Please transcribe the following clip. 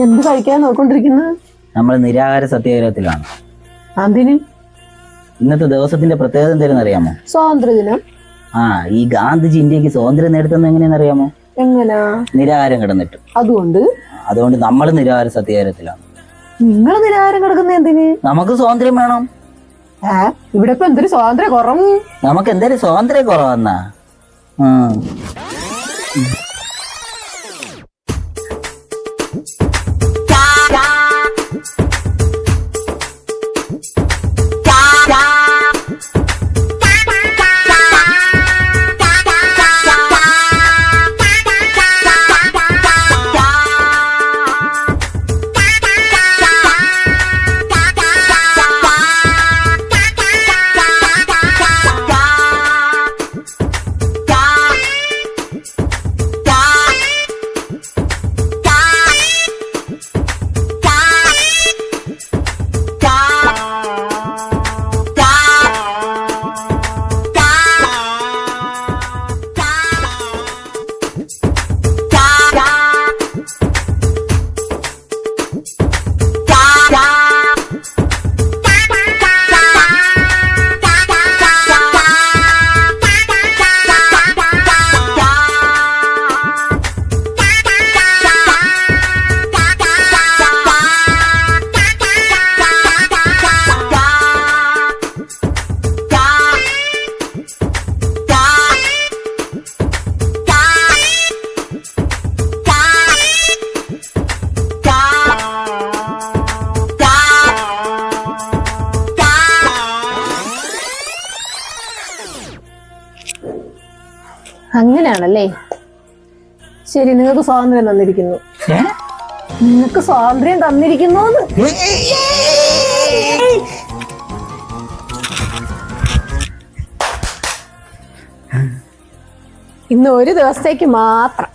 എന്ത് കഴിക്കാൻ നോക്കൊണ്ടിരിക്കുന്നത് നമ്മൾ നിരാഹാര സത്യാഗ്രഹത്തിലാണ്. അതിന് ഇന്നത്തെ ദിവസത്തിന്റെ പ്രത്യേകത എന്തെങ്കിലും അറിയാമോ? സ്വാതന്ത്ര്യദിനം. ആ ഈ ഗാന്ധിജി ഇന്ത്യയ്ക്ക് സ്വാതന്ത്ര്യം നേടുന്നത് എങ്ങനെയാണെന്ന് അറിയാമോ? എങ്ങനാ? നിരാഹാരം കിടന്നിട്ട്. അതുകൊണ്ട്? അതുകൊണ്ട് നമ്മൾ നിരാഹാര സത്യാഗ്രഹത്തിലാണ്. നിങ്ങൾ നിരാഹാരം കിടക്കുന്ന എന്തിന്? നമുക്ക് സ്വാതന്ത്ര്യം വേണം. ഏ ഇവിടെ ഇപ്പൊ എന്തൊരു സ്വാതന്ത്ര്യം കുറവ് നമുക്ക് എന്തായാലും സ്വാതന്ത്ര്യം കുറവന്നാ അങ്ങനെയാണല്ലേ? ശരി നിങ്ങൾക്ക് സ്വാതന്ത്ര്യം തന്നിരിക്കുന്നു. നിങ്ങൾക്ക് സ്വാതന്ത്ര്യം തന്നിരിക്കുന്നു ഇന്ന് ഒരു ദിവസത്തേക്ക് മാത്രം.